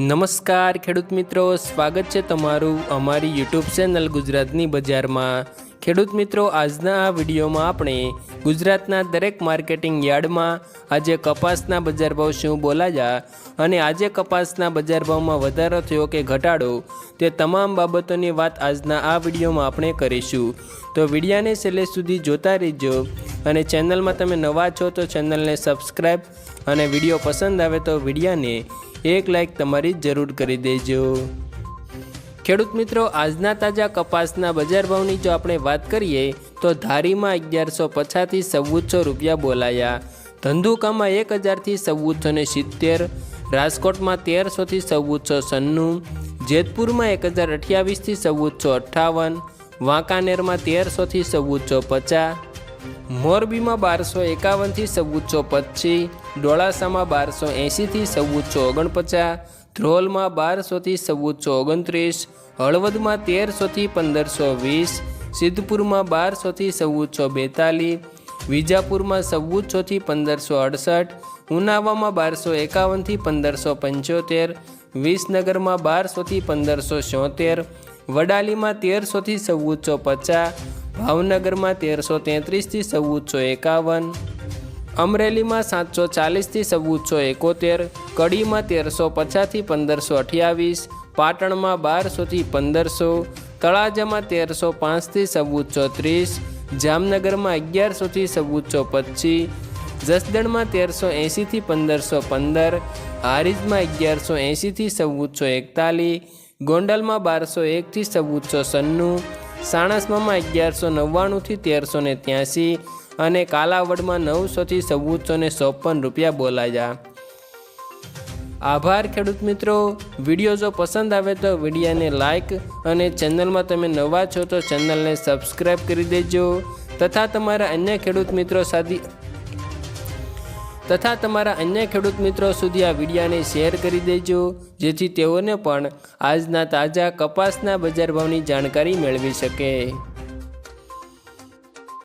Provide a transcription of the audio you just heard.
નમસ્કાર ખેડૂત મિત્રો, સ્વાગત છે તમારું અમારી યુટ્યુબ ચેનલ ગુજરાતની બજારમાં. ખેડૂત મિત્રો, આજના આ વિડીયોમાં આપણે ગુજરાતના દરેક માર્કેટિંગ યાર્ડમાં આજે કપાસના બજાર ભાવ શું બોલાયા અને આજે કપાસના બજાર ભાવમાં વધારો થયો કે ઘટાડો તે તમામ બાબતોની વાત આજના આ વિડીયોમાં આપણે કરીશું. તો વિડીયાને છેલ્લે સુધી જોતા રહેજો અને ચેનલમાં તમે નવા છો તો ચેનલને સબસ્ક્રાઈબ અને વીડિયો પસંદ આવે તો વિડીયાને એક લાઈક તમારી જરૂર કરી દેજો. ખેડૂત મિત્રો, આજના તાજા કપાસના બજાર ભાવની જો આપણે વાત કરીએ, તો ધારીમાં અગિયારસો પચાસથી ચૌદસો રૂપિયા બોલાયા. ધંધુકામાં એક હજારથી ચૌદસો ને સિત્તેર, રાજકોટમાં તેરસોથી ચૌદસો સન્નું જેતપુરમાં એક હજાર અઠ્યાવીસથી ચૌદસો અઠ્ઠાવન, વાંકાનેરમાં તેરસોથી ચૌદસો પચાસ મોરબીમાં બારસો એકાવનથી ચૌદસો પચીસ, ડોળાસામાં બારસો એંશીથી ચૌદસો ઓગણપચાસ, ધ્રોલમાં બારસોથી ચૌદસો ઓગણત્રીસ, હળવદમાં તેરસોથી પંદરસો વીસ, સિદ્ધપુરમાં બારસોથી ચૌદસો બેતાલીસ, વિજાપુરમાં ચૌદસોથી પંદરસો અડસઠ, ઉનાવામાં બારસો એકાવનથી પંદરસો પંચોતેર, વિસનગરમાં બારસોથી પંદરસો છોતેર, વડાલીમાં તેરસોથી ચૌદસો પચાસ ભાવનગરમાં તેરસો તેત્રીસથી ચૌદસો એકાવન, અમરેલીમાં સાતસો ચાલીસથી ચૌદસો એકોતેર, કડીમાં તેરસો પચાસથી પંદરસો અઠ્યાવીસ, પાટણમાં બારસોથી પંદરસો, તળાજામાં તેરસો પાંચથી ચૌદસો ત્રીસ, જામનગરમાં અગિયારસોથી ચૌદસો પચીસ, જસદણમાં તેરસો એંશીથી પંદરસો પંદર, હારીજમાં અગિયારસો એંશીથી ચૌદસો એકતાલીસ, ગોંડલમાં બારસો એકથી ચૌદસો સન્નું સાણસમામાં અગિયારસો નવ્વાણુંથી તેરસો ને ત્યાંસી અને કાલાવડમાં નવસોથી ચૌદસો ને ચોપન રૂપિયા બોલાયા. આભાર ખેડૂત મિત્રો. વીડિયો જો પસંદ આવે તો વિડીયાને લાઇક અને ચેનલમાં તમે નવા છો તો ચેનલને સબસ્ક્રાઈબ કરી દેજો. તથા તમારા અન્ય ખેડૂત મિત્રો સાથે તથા તમારા અન્ય ખેડૂત મિત્રો સુધી આ વિડીયાને શેર કરી દેજો, જેથી તેઓને પણ આજના તાજા કપાસના બજાર ભાવની જાણકારી મેળવી શકે.